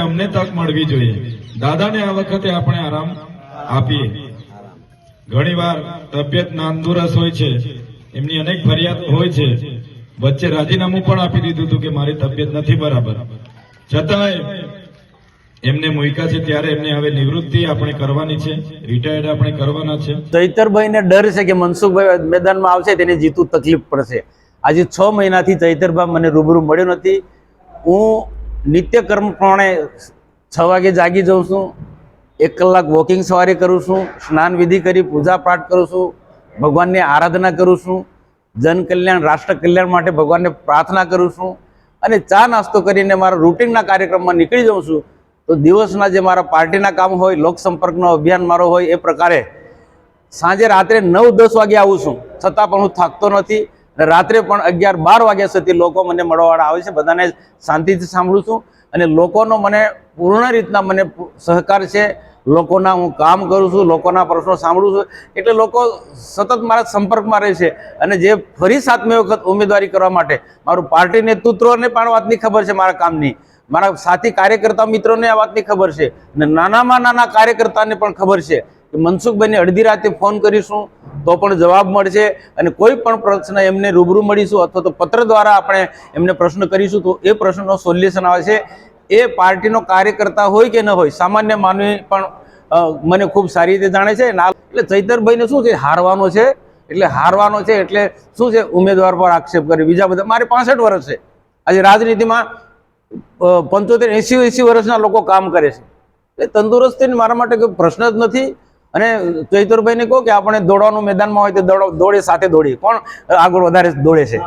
અમને તક મળવી જોઈએ. દાદાને આ વખતે આપણે આરામ આપીએ. ઘણીવાર તબિયત નાંદુરસ હોય છે. એમની અનેક ફરિયાદ હોય છે. વચ્ચે રાજીનામું પણ આપી દીધું હતું કે મારી તબિયત નથી બરાબર. છતાંય એમને મૂક્યા છે ત્યારે એમને હવે નિવૃત્તિ આપણે કરવાની છે. રિટાયર્ડ આપણે કરવાના છે. ચૈતરભાઈને ડર છે કે મનસુખભાઈ મેદાનમાં આવશે તેને જીતું તકલીફ પડશે. આજે છ મહિનાથી ચૈતરભાઈ મને રૂબરૂ મળ્યો નથી. હું નિત્યકર્મ પ્રમાણે છ વાગે જાગી જાઉં છું, એક કલાક વોકિંગ સવારે કરું છું, સ્નાન વિધિ કરી, પૂજા પાઠ કરું છું, ભગવાનની આરાધના કરું છું, જન કલ્યાણ, રાષ્ટ્ર કલ્યાણ માટે ભગવાનને પ્રાર્થના કરું છું અને ચા નાસ્તો કરીને મારા રૂટિનના કાર્યક્રમમાં નીકળી જાઉં છું, તો દિવસના જે મારા પાર્ટીના કામ હોય લોકસંપર્કનો અભિયાન મારો હોય, એ પ્રકારે સાંજે રાત્રે નવ દસ વાગે આવું છું, છતાં પણ હું થાકતો નથી રાત્રે પણ અગિયાર બાર વાગ્યા સુધી લોકો મને મળવાવાળા આવે છે. બધાને શાંતિથી સાંભળું છું અને લોકોનો મને પૂર્ણ રીતના મને સહકાર છે. લોકોના હું કામ કરું છું, લોકોના પ્રશ્નો સાંભળું છું. એટલે લોકો સતત મારા સંપર્કમાં રહે છે અને જે ફરી સાતમી વખત ઉમેદવારી કરવા માટે મારું પાર્ટી નેતૃત્વને પણ વાતની ખબર છે મારા કામની. મારા સાથી કાર્યકર્તા મિત્રોને આ વાતની ખબર છે અને નાનામાં નાના કાર્યકર્તાને પણ ખબર છે કે મનસુખભાઈને અડધી રાતે ફોન કરીશું. તો પણ જવાબ મળશે અને કોઈ પણ પ્રશ્ન એમને રૂબરૂ મળીશું અથવા તો પત્ર દ્વારા આપણે એમને પ્રશ્ન કરીશું, તો એ પ્રશ્નનો સોલ્યુશન આવે છે. એ પાર્ટીનો કાર્યકર્તા હોય કે ન હોય, સામાન્ય માનવી પણ મને ખૂબ સારી રીતે જાણે છે. એટલે ચૈતરભાઈને શું છે? હારવાનો છે. એટલે હારવાનો છે, એટલે શું છે? ઉમેદવાર પર આક્ષેપ કરે બીજા બધા, મારે પાસઠ વર્ષ છે. આજે રાજનીતિમાં પંચોતેર એંસી એંસી વર્ષના લોકો કામ કરે છે. એટલે તંદુરસ્તી મારા માટે કોઈ પ્રશ્ન જ નથી. અને ચૈતરભાઈને કહો કે આપણે દોડવાનું મેદાનમાં હોય તો દોડો દોડે સાથે દોડીએ. કોણ આગળ વધારે દોડે છે?